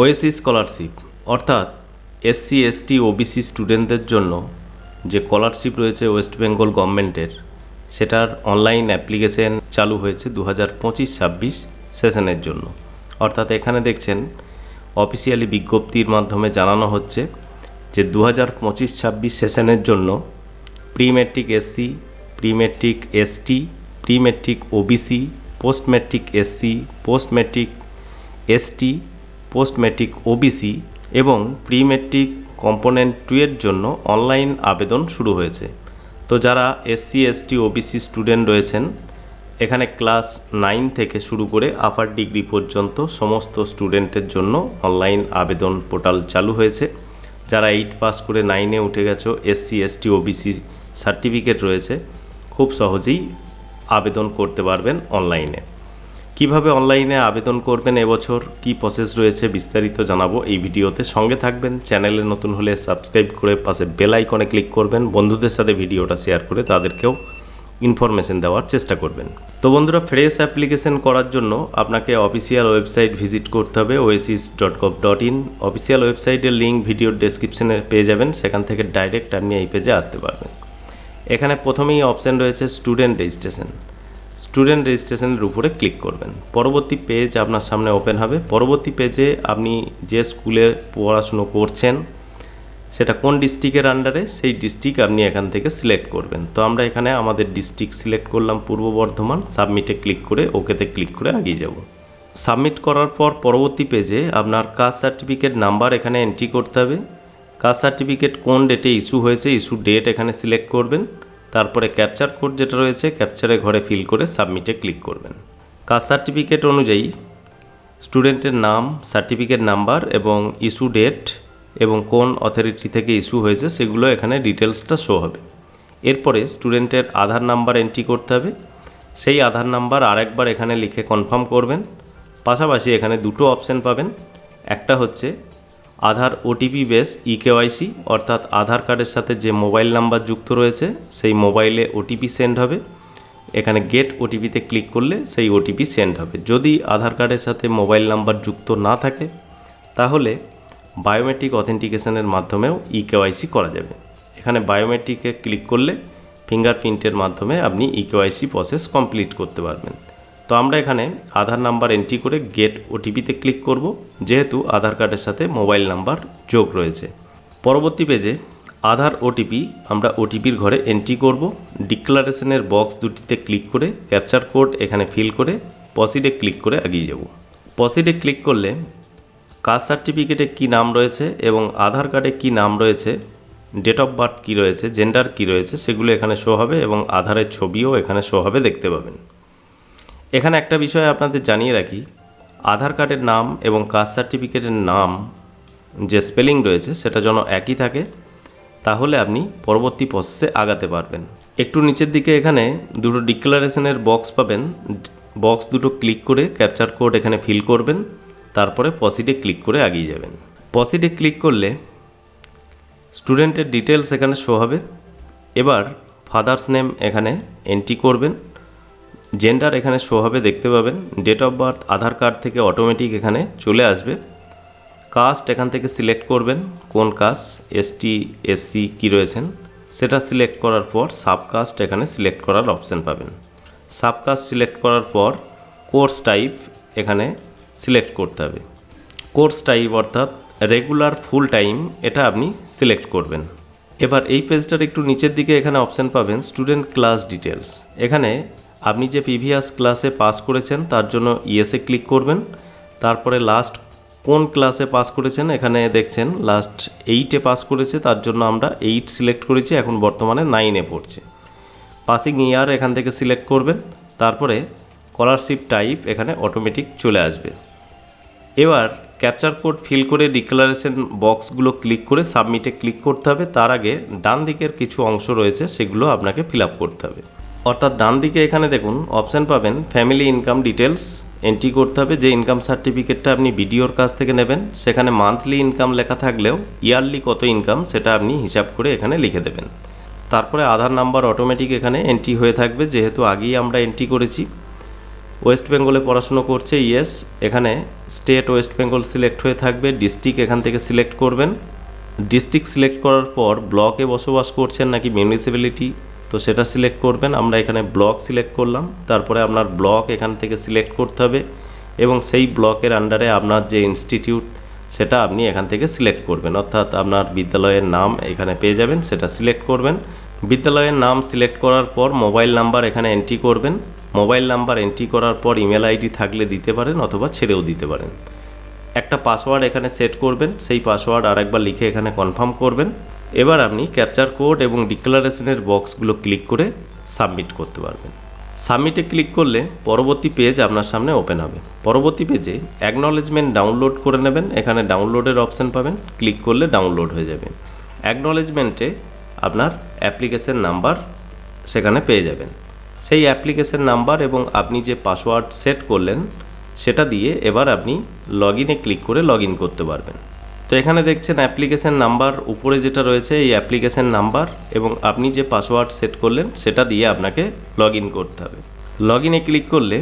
OAC scholarship, অর্থাৎ SC, ST, OBC স্টুডেন্টদের জন্য যে স্কলারশিপ রয়েছে ওয়েস্ট বেঙ্গল গভর্নমেন্টের, সেটার অনলাইন অ্যাপ্লিকেশন চালু হয়েছে দু হাজার পঁচিশ ছাব্বিশ সেশনের জন্য। অর্থাৎ এখানে দেখছেন, অফিসিয়ালি বিজ্ঞপ্তির মাধ্যমে জানানো হচ্ছে যে দু হাজার পঁচিশ ছাব্বিশ সেশনের জন্য pre matric SC pre matric ST pre matric OBC post matric SC post matric ST post matric OBC এবং প্রি মেট্রিক কম্পোনেন্ট টু এর জন্য অনলাইন আবেদন শুরু হয়েছে। তো যারা এসসি এসটি ওবিসি স্টুডেন্ট রয়েছেন, এখানে ক্লাস নাইন থেকে শুরু করে আপার ডিগ্রি পর্যন্ত সমস্ত স্টুডেন্টের জন্য অনলাইন আবেদন পোর্টাল চালু হয়েছে। যারা এইট পাস করে নাইনে উঠে গেছো এসসি এসটি ওবিসি সার্টিফিকেট রয়েছে, খুব সহজেই আবেদন করতে পারবেন অনলাইনে। কীভাবে অনলাইনে আবেদন করবেন এবছর? কি প্রসেস রয়েছে? বিস্তারিত জানাব এই ভিডিওতে। সঙ্গে থাকবেন। চ্যানেলে নতুন হলে সাবস্ক্রাইব করে পাশে বেল আইকনে ক্লিক করবেন। বন্ধুদের সাথে ভিডিওটা শেয়ার করে তাদেরকেও ইনফরমেশন দেওয়ার চেষ্টা করবেন। তো বন্ধুরা ফ্রেশ অ্যাপ্লিকেশন করার জন্য আপনাকে অফিসিয়াল ওয়েবসাইট ভিজিট করতে হবে OASIS dot gov dot in official ওয়েবসাইটের লিঙ্ক ভিডিওর ডেসক্রিপশনে পেয়ে যাবেন। সেখান থেকে ডাইরেক্ট আপনি এই পেজে আসতে পারবেন। এখানে প্রথমেই অপশান রয়েছে স্টুডেন্ট রেজিস্ট্রেশন স্টুডেন্ট রেজিস্ট্রেশনের উপরে ক্লিক করবেন। পরবর্তী পেজ আপনার সামনে ওপেন হবে। পরবর্তী পেজে আপনি যে স্কুলে পড়াশুনো করছেন, সেটা কোন ডিস্ট্রিক্টের আন্ডারে সেই ডিস্ট্রিক্ট আপনি এখান থেকে সিলেক্ট করবেন। তো আমরা এখানে আমাদের ডিস্ট্রিক্ট সিলেক্ট করলাম পূর্ব বর্ধমান সাবমিটে ক্লিক করে ওকেতে ক্লিক করে এগিয়ে যাব। সাবমিট করার পর পরবর্তী পেজে আপনার কাস্ট সার্টিফিকেট নাম্বার এখানে এন্ট্রি করতে হবে। কাস্ট সার্টিফিকেট কোন ডেটে ইস্যু হয়েছে ইস্যু ডেট এখানে সিলেক্ট করবেন। তারপরে ক্যাপচার কোড যেটা রয়েছে ক্যাপচারে ঘরে ফিল করে সাবমিটে ক্লিক করবেন। কাস্ট সার্টিফিকেট অনুযায়ী স্টুডেন্টের নাম সার্টিফিকেট নাম্বার এবং ইস্যু ডেট এবং কোন অথরিটি থেকে ইস্যু হয়েছে, সেগুলো এখানে ডিটেলসটা শো হবে। এরপরে স্টুডেন্টের আধার নাম্বার এন্ট্রি করতে হবে। সেই আধার নাম্বার আরেকবার এখানে লিখে কনফার্ম করবেন। পাশাপাশি এখানে দুটো অপশান পাবেন। একটা হচ্ছে Aadhaar OTP base e KYC অর্থাৎ আধার কার্ডের সাথে যে মোবাইল নাম্বার যুক্ত রয়েছে, সেই মোবাইলে ওটিপি সেন্ড হবে। এখানে গেট ওটিপিতে ক্লিক করলে সেই ওটিপি সেন্ড হবে। যদি আধার কার্ডের সাথে মোবাইল নাম্বার যুক্ত না থাকে, তাহলে বায়োমেট্রিক অথেন্টিকেশনের মাধ্যমেও ই কেওয়াইসি করা যাবে। এখানে বায়োমেট্রিকে ক্লিক করলে ফিঙ্গারপ্রিন্টের মাধ্যমে আপনি ই কেওয়াইসি প্রসেস কমপ্লিট করতে পারবেন। তো আমরা এখানে আধার নাম্বার এন্ট্রি করে গেট ওটিপিতে ক্লিক করব। যেহেতু আধার কার্ডের সাথে মোবাইল নাম্বার যোগ রয়েছে। পরবর্তী পেজে আধার ওটিপি আমরা ওটিপির ঘরে এন্ট্রি করব। ডিক্লারেশনের বক্স দুটিতে ক্লিক করে ক্যাপচার কোড এখানে ফিল করে পসিডে ক্লিক করে এগিয়ে যাব। পসিডে ক্লিক করলে কাস্ট সার্টিফিকেটে কী নাম রয়েছে এবং আধার কার্ডে কী নাম রয়েছে ডেট অফ বার্থ কী রয়েছে জেন্ডার কী রয়েছে, সেগুলো এখানে শো হবে এবং আধারের ছবিও এখানে শো হবে দেখতে পাবেন। এখানে একটা বিষয় আপনাদের জানিয়ে রাখি। আধার কার্ডের নাম এবং কাস্ট সার্টিফিকেটের নাম যে স্পেলিং রয়েছে সেটা যেন একই থাকে, তাহলে আপনি পরবর্তী প্রসেসে আগাতে পারবেন। একটু নিচের দিকে এখানে দুটো ডিক্লারেশনের বক্স পাবেন। বক্স দুটো ক্লিক করে ক্যাপচার কোড এখানে ফিল করবেন, তারপরে পসিডে ক্লিক করে এগিয়ে যাবেন। পসিডে ক্লিক করলে স্টুডেন্টের ডিটেলস এখানে শো হবে। এবার ফাদার্স নেম এখানে এন্ট্রি করবেন। জেন্ডার এখানে শো হবে, দেখতে পাবেন। Date of birth Aadhaar card থেকে অটোমেটিক এখানে চলে আসবে। কাস্ট এখান থেকে সিলেক্ট করবেন, কোন কাস্ট এসটি এসসি কী রয়েছেন। সেটা সিলেক্ট করার পর সাবকাস্ট এখানে সিলেক্ট করার অপশান পাবেন। সাবকাস্ট সিলেক্ট করার পর কোর্স টাইপ এখানে সিলেক্ট করতে হবে। কোর্স টাইপ অর্থাৎ রেগুলার ফুল টাইম এটা আপনি সিলেক্ট করবেন। এবার এই পেজটার একটু নিচের দিকে এখানে অপশান পাবেন স্টুডেন্ট ক্লাস ডিটেলস এখানে আপনি যে প্রিভিয়াস ক্লাসে পাস করেছেন, তার জন্য ইএসএ ক্লিক করবেন। তারপরে লাস্ট কোন ক্লাসে পাস করেছেন, এখানে দেখছেন লাস্ট এইটে পাস করেছে, তার জন্য আমরা এইট সিলেক্ট করেছি, এখন বর্তমানে নাইনে পড়ছে। পাসিং ইয়ার এখান থেকে সিলেক্ট করবেন, তারপরে স্কলারশিপ টাইপ এখানে অটোমেটিক চলে আসবে। এবার ক্যাপচার কোড ফিল করে ডিক্লারেশন বক্সগুলো ক্লিক করে সাবমিটে ক্লিক করতে হবে। তার আগে ডান দিকের কিছু অংশ রয়েছে, সেগুলো আপনাকে ফিল আপ করতে হবে। অর্থাৎ ডান দিকে এখানে দেখুন অপশান পাবেন ফ্যামিলি ইনকাম ডিটেলস এন্ট্রি করতে হবে, যে ইনকাম সার্টিফিকেটটা আপনি বিডিওর কাছ থেকে নেবেন, সেখানে মান্থলি ইনকাম লেখা থাকলেও ইয়ারলি কত ইনকাম সেটা আপনি হিসাব করে এখানে লিখে দেবেন। তারপরে আধার নাম্বার অটোমেটিক এখানে এন্ট্রি হয়ে থাকবে, যেহেতু আগেই আমরা এন্ট্রি করেছি। ওয়েস্ট বেঙ্গলে পড়াশুনো করছে ইয়েস এখানে স্টেট ওয়েস্ট বেঙ্গল সিলেক্ট হয়ে থাকবে ডিস্ট্রিক্ট এখান থেকে সিলেক্ট করবেন। ডিস্ট্রিক্ট সিলেক্ট করার পর ব্লকে বসবাস করছেন নাকি মিউনিসিপ্যালিটি তো সেটা সিলেক্ট করবেন, আমরা এখানে ব্লক সিলেক্ট করলাম, তারপরে আপনার ব্লক এখান থেকে সিলেক্ট করতে হবে এবং সেই ব্লকের আন্ডারে আপনার যে ইনস্টিটিউট সেটা আপনি এখান থেকে সিলেক্ট করবেন। অর্থাৎ আপনার বিদ্যালয়ের নাম এখানে পেয়ে যাবেন, সেটা সিলেক্ট করবেন। বিদ্যালয়ের নাম সিলেক্ট করার পর মোবাইল নাম্বার এখানে এন্ট্রি করবেন। মোবাইল নাম্বার এন্ট্রি করার পর ইমেল আইডি থাকলে দিতে পারেন অথবা ছেড়েও দিতে পারেন। একটা পাসওয়ার্ড এখানে সেট করবেন, সেই পাসওয়ার্ড আরেকবার লিখে এখানে কনফার্ম করবেন। এবার আপনি ক্যাপচার কোড এবং ডিক্লারেশনের বক্সগুলো ক্লিক করে সাবমিট করতে পারবেন। সাবমিটে ক্লিক করলে পরবর্তী পেজ আপনার সামনে ওপেন হবে। পরবর্তী পেজে অ্যাকনলেজমেন্ট ডাউনলোড করে নেবেন। এখানে ডাউনলোডের অপশন পাবেন। ক্লিক করলে ডাউনলোড হয়ে যাবে। অ্যাকনলেজমেন্টে আপনার অ্যাপ্লিকেশন নাম্বার সেখানে পেয়ে যাবেন। সেই অ্যাপ্লিকেশন নাম্বার এবং আপনি যে পাসওয়ার্ড সেট করলেন, সেটা দিয়ে এবার আপনি লগ ইনে ক্লিক করে লগ করতে পারবেন। তো এখানে দেখছেন অ্যাপ্লিকেশন নাম্বার উপরে যেটা রয়েছে এই অ্যাপ্লিকেশন নাম্বার এবং আপনি যে পাসওয়ার্ড সেট করলেন সেটা দিয়ে আপনাকে লগ করতে হবে। লগ ইনে ক্লিক করলে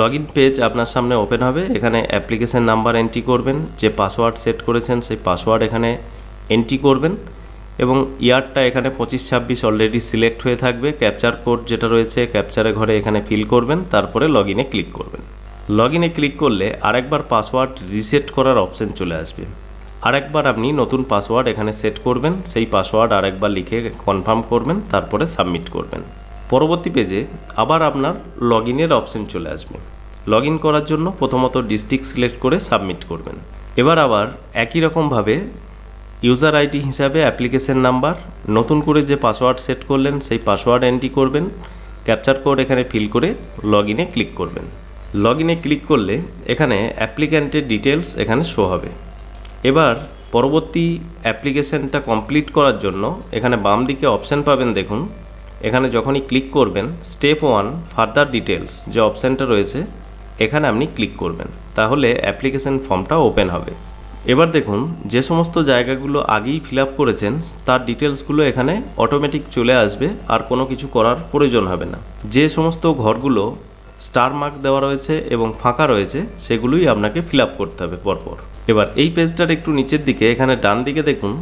লগ ইন পেজ আপনার সামনে ওপেন হবে। এখানে অ্যাপ্লিকেশন নাম্বার এন্ট্রি করবেন, যে পাসওয়ার্ড সেট করেছেন সেই পাসওয়ার্ড এখানে এন্ট্রি করবেন এবং ইয়ারটা এখানে পঁচিশ ছাব্বিশ অলরেডি সিলেক্ট হয়ে থাকবে। ক্যাপচার কোড যেটা রয়েছে ক্যাপচারে ঘরে এখানে ফিল করবেন, তারপরে লগ ইনে ক্লিক করবেন। লগ ইনে ক্লিক করলে আরেকবার পাসওয়ার্ড রিসেট করার অপশন চলে আসবে। আরেকবার আপনি নতুন পাসওয়ার্ড এখানে সেট করবেন, সেই পাসওয়ার্ড আরেকবার লিখে কনফার্ম করবেন, তারপরে সাবমিট করবেন। পরবর্তী পেজে আবার আপনার লগ ইনের অপশন চলে আসবে। লগ ইন করার জন্য প্রথমত ডিস্ট্রিক্ট সিলেক্ট করে সাবমিট করবেন। এবার আবার একই রকমভাবে ইউজার আইডি হিসাবে অ্যাপ্লিকেশন নাম্বার নতুন করে যে পাসওয়ার্ড সেট করলেন, সেই পাসওয়ার্ড এন্ট্রি করবেন ক্যাপচার কোড এখানে ফিল করে লগ ইনে ক্লিক করবেন। লগ ইনে ক্লিক করলে এখানে অ্যাপ্লিক্যান্টের ডিটেলস এখানে শো হবে। এবার পরবর্তী অ্যাপ্লিকেশনটা কমপ্লিট করার জন্য এখানে বাম দিকে অপশান পাবেন দেখুন। এখানে যখনই ক্লিক করবেন, স্টেপ ওয়ান, ফার্দার ডিটেলস যে অপশানটা রয়েছে, এখানে আপনি ক্লিক করবেন। তাহলে অ্যাপ্লিকেশন ফর্মটা ওপেন হবে। এবার দেখুন, যে সমস্ত জায়গাগুলো আগেই ফিল আপ করেছেন, তার ডিটেলসগুলো এখানে অটোমেটিক চলে আসবে, আর কোনো কিছু করার প্রয়োজন হবে না। যে সমস্ত ঘরগুলো স্টার মার্ক দেওয়া রয়েছে এবং ফাঁকা রয়েছে, সেগুলোই আপনাকে ফিল আপ করতে হবে পরপর। এবার এই পেজটার একটু নিচের দিকে, এখানে ডান দিকে দেখুন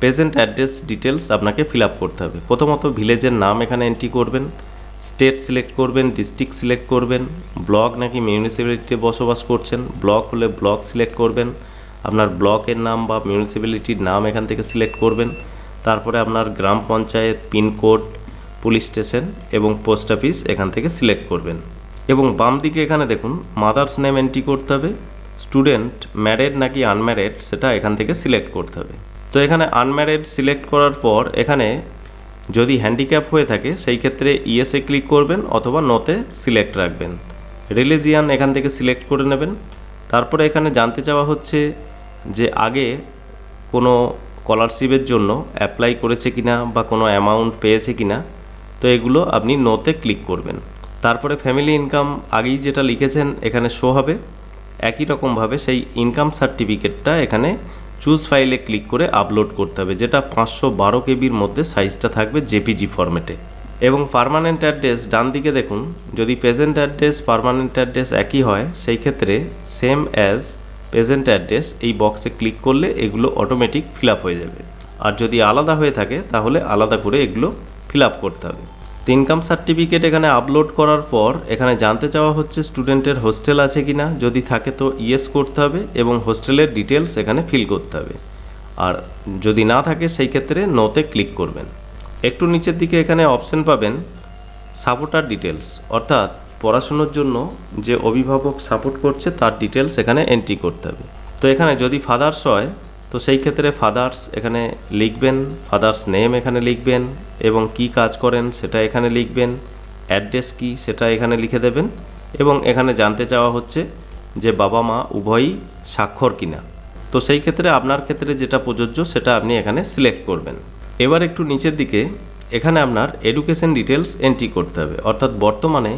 প্রেজেন্ট অ্যাড্রেস ডিটেলস আপনাকে ফিল করতে হবে। প্রথমত ভিলেজের নাম এখানে এন্ট্রি করবেন স্টেট সিলেক্ট করবেন ডিস্ট্রিক্ট সিলেক্ট করবেন ব্লক নাকি মিউনিসিপ্যালিটিতে বসবাস করছেন ব্লক হলে ব্লক সিলেক্ট করবেন, আপনার ব্লকের নাম বা মিউনিসিপ্যালিটির নাম এখান থেকে সিলেক্ট করবেন, তারপরে আপনার গ্রাম পঞ্চায়েত পিনকোড পুলিশ স্টেশন এবং পোস্ট অফিস এখান থেকে সিলেক্ট করবেন। এবং বাম দিকে এখানে দেখুন মাদার্স নেম এন্ট্রি করতে হবে স্টুডেন্ট ম্যারেড নাকি আনম্যারেড সেটা এখান থেকে সিলেক্ট করতে হবে। তো এখানে আনম্যারেড সিলেক্ট করার পর এখানে যদি হ্যান্ডিক্যাপ হয়ে থাকে, সেই ক্ষেত্রে ইএসএ ক্লিক করবেন অথবা নোতে সিলেক্ট রাখবেন। রিলিজিয়ান এখান থেকে সিলেক্ট করে নেবেন। তারপরে এখানে জানতে চাওয়া হচ্ছে যে আগে কোনো স্কলারশিপের জন্য অ্যাপ্লাই করেছে কিনা বা কোনো অ্যামাউন্ট পেয়েছে কিনা, তো এগুলো আপনি নোতে ক্লিক করবেন। তারপরে ফ্যামিলি ইনকাম আগেই যেটা লিখেছেন, এখানে শো হবে। একই রকমভাবে সেই ইনকাম সার্টিফিকেটটা এখানে চুজ ফাইলে ক্লিক করে আপলোড করতে হবে, যেটা পাঁচশো বারো কেবির মধ্যে সাইজটা থাকবে জেপিজি ফরম্যাটে এবং পার্মানেন্ট অ্যাড্রেস ডান দিকে দেখুন, যদি প্রেজেন্ট অ্যাড্রেস পার্মানেন্ট অ্যাড্রেস একই হয়, সেই ক্ষেত্রে সেম অ্যাজ প্রেজেন্ট অ্যাড্রেস এই বক্সে ক্লিক করলে এগুলো অটোমেটিক ফিল হয়ে যাবে। আর যদি আলাদা হয়ে থাকে, তাহলে আলাদা করে এগুলো ফিল করতে হবে। তো ইনকাম সার্টিফিকেট এখানে আপলোড করার পর এখানে জানতে চাওয়া হচ্ছে স্টুডেন্টের হোস্টেল আছে কি না যদি থাকে তো ইয়েস করতে হবে এবং হোস্টেলের ডিটেলস এখানে ফিল করতে হবে। আর যদি না থাকে সেই ক্ষেত্রে নোতে ক্লিক করবেন। একটু নিচের দিকে এখানে অপশন পাবেন সাপোর্টার ডিটেলস অর্থাৎ পড়াশুনোর জন্য যে অভিভাবক সাপোর্ট করছে তার ডিটেলস এখানে এন্ট্রি করতে হবে। তো এখানে যদি ফাদার্স হয় তো সেই ক্ষেত্রে ফাদার্স এখানে লিখবেন ফাদার্স নেম এখানে লিখবেন এবং কি কাজ করেন সেটা এখানে লিখবেন অ্যাড্রেস কি সেটা এখানে লিখে দেবেন এবং এখানে জানতে চাওয়া হচ্ছে যে বাবা মা উভয়ই স্বাক্ষর কিনা। তো সেই ক্ষেত্রে আপনার ক্ষেত্রে যেটা প্রযোজ্য সেটা আপনি এখানে সিলেক্ট করবেন। এবার একটু নিচের দিকে এখানে আপনার এডুকেশন ডিটেলস এন্ট্রি করতে হবে। অর্থাৎ বর্তমানে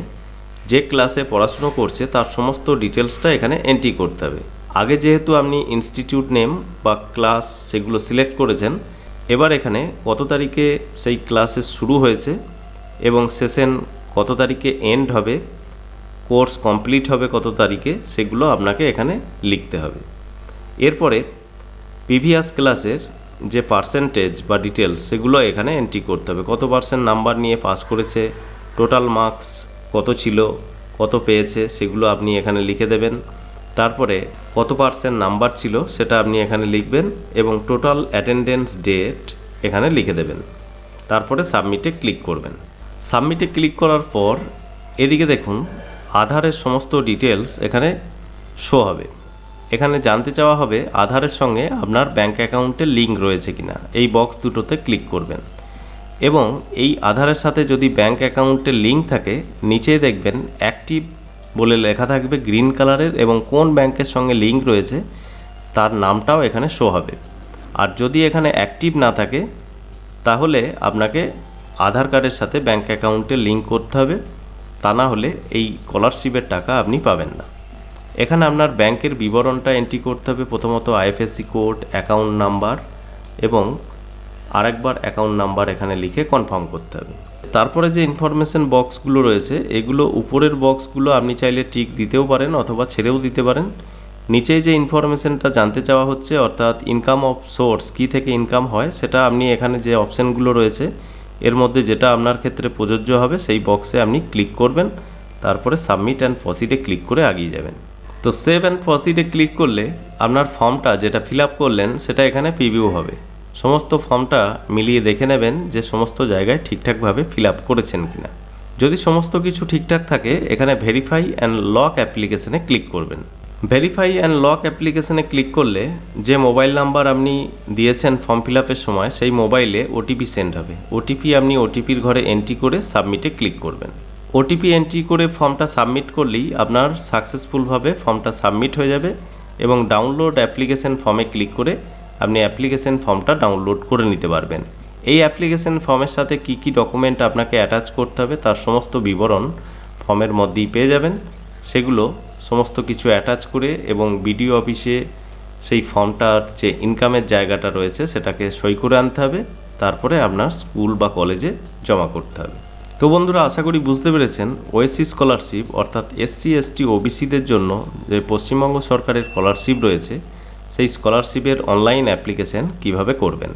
যে ক্লাসে পড়াশুনো করছে তার সমস্ত ডিটেলসটা এখানে এন্ট্রি করতে হবে। আগে যেহেতু আপনি ইনস্টিটিউট নেম বা ক্লাস সেগুলো সিলেক্ট করেছেন, এবার এখানে কত তারিখে সেই ক্লাসে শুরু হয়েছে এবং সেশন কত তারিখে এন্ড হবে কোর্স কমপ্লিট হবে কত তারিখে, সেগুলো আপনাকে এখানে লিখতে হবে। এরপরে প্রিভিয়াস ক্লাসের যে পার্সেন্টেজ বা ডিটেলস সেগুলো এখানে এন্ট্রি করতে হবে। কত পার্সেন্ট নাম্বার নিয়ে পাস করেছে টোটাল মার্কস কত ছিল, কত পেয়েছে, সেগুলো আপনি এখানে লিখে দেবেন। তারপরে কত পার্সেন্ট নাম্বার ছিল সেটা আপনি এখানে লিখবেন এবং টোটাল অ্যাটেন্ডেন্স ডেট এখানে লিখে দেবেন। তারপরে সাবমিটে ক্লিক করবেন। সাবমিটে ক্লিক করার পর এদিকে দেখুন, আধারের সমস্ত ডিটেলস এখানে শো হবে। এখানে জানতে চাওয়া হবে আধারের সঙ্গে আপনার ব্যাঙ্ক অ্যাকাউন্টে লিঙ্ক রয়েছে কিনা। এই বক্স দুটোতে ক্লিক করবেন। এবং এই আধারের সাথে যদি ব্যাঙ্ক অ্যাকাউন্টের লিঙ্ক থাকে, নিচে দেখবেন অ্যাক্টিভ বলে লেখা থাকবে গ্রিন কালারের এবং কোন ব্যাংকের সঙ্গে লিঙ্ক রয়েছে, তার নামটাও এখানে শো হবে। আর যদি এখানে অ্যাক্টিভ না থাকে, তাহলে আপনাকে আধার কার্ডের সাথে ব্যাঙ্ক অ্যাকাউন্টে লিঙ্ক করতে হবে। তা না হলে এই স্কলারশিপের টাকা আপনি পাবেন না। এখানে আপনার ব্যাংকের বিবরণটা এন্ট্রি করতে হবে, প্রথমত আইএফএসসি কোড অ্যাকাউন্ট নাম্বার এবং আরেকবার অ্যাকাউন্ট নাম্বার এখানে লিখে কনফার্ম করতে হবে। তারপরে যে ইনফরমেশন বক্সগুলো রয়েছে, এগুলো উপরের বক্সগুলো আপনি চাইলে টিক দিতেও পারেন অথবা ছেড়েও দিতে পারেন। নিচে যে ইনফরমেশনটা জানতে চাওয়া হচ্ছে, অর্থাৎ ইনকাম অফ সোর্স কী থেকে ইনকাম হয়, সেটা আপনি এখানে যে অপশানগুলো রয়েছে, এর মধ্যে যেটা আপনার ক্ষেত্রে প্রযোজ্য হবে, সেই বক্সে আপনি ক্লিক করবেন। তারপরে সাবমিট অ্যান্ড প্রসিডে ক্লিক করে আগিয়ে যাবেন। তো সেভ অ্যান্ড প্রসিডে ক্লিক করলে আপনার ফর্মটা যেটা ফিল আপ করলেন, সেটা এখানে প্রিভিউ হবে। সমস্ত ফর্মটা মিলিয়ে দেখে নেবেন যে সমস্ত জায়গায় ঠিকঠাকভাবে ফিল আপ করেছেন কিনা। যদি সমস্ত কিছু ঠিকঠাক থাকে, এখানে ভেরিফাই অ্যান্ড লক অ্যাপ্লিকেশনে ক্লিক করবেন। ভেরিফাই অ্যান্ড লক অ্যাপ্লিকেশনে ক্লিক করলে যে মোবাইল নাম্বার আপনি দিয়েছেন ফর্ম ফিল আপের সময়, সেই মোবাইলে ওটিপি সেন্ড হবে। ওটিপি আপনি ওটিপির ঘরে এন্ট্রি করে সাবমিটে ক্লিক করবেন। ওটিপি এন্ট্রি করে ফর্মটা সাবমিট করলেই আপনার সাকসেসফুলভাবে ফর্মটা সাবমিট হয়ে যাবে এবং ডাউনলোড অ্যাপ্লিকেশন ফর্মে ক্লিক করে আপনি অ্যাপ্লিকেশন ফর্মটা ডাউনলোড করে নিতে পারবেন। এই অ্যাপ্লিকেশন ফর্মের সাথে কি কি ডকুমেন্ট আপনাকে অ্যাটাচ করতে হবে তার সমস্ত বিবরণ ফর্মের মধ্যেই পেয়ে যাবেন। সেগুলো সমস্ত কিছু অ্যাটাচ করে এবং বিডিও অফিসে সেই ফর্মটার যে ইনকামের জায়গাটা রয়েছে সেটাকে সই করে আনতে হবে। তারপরে আপনার স্কুল বা কলেজে জমা করতে হবে। তো বন্ধুরা, আশা করি বুঝতে পেরেছেন, ওএসসি স্কলারশিপ অর্থাৎ এসসি, এসটি, ওবিসিদের জন্য যে পশ্চিমবঙ্গ সরকারের স্কলারশিপ রয়েছে সেই স্কলারশিপের অনলাইন অ্যাপ্লিকেশন কীভাবে করবেন?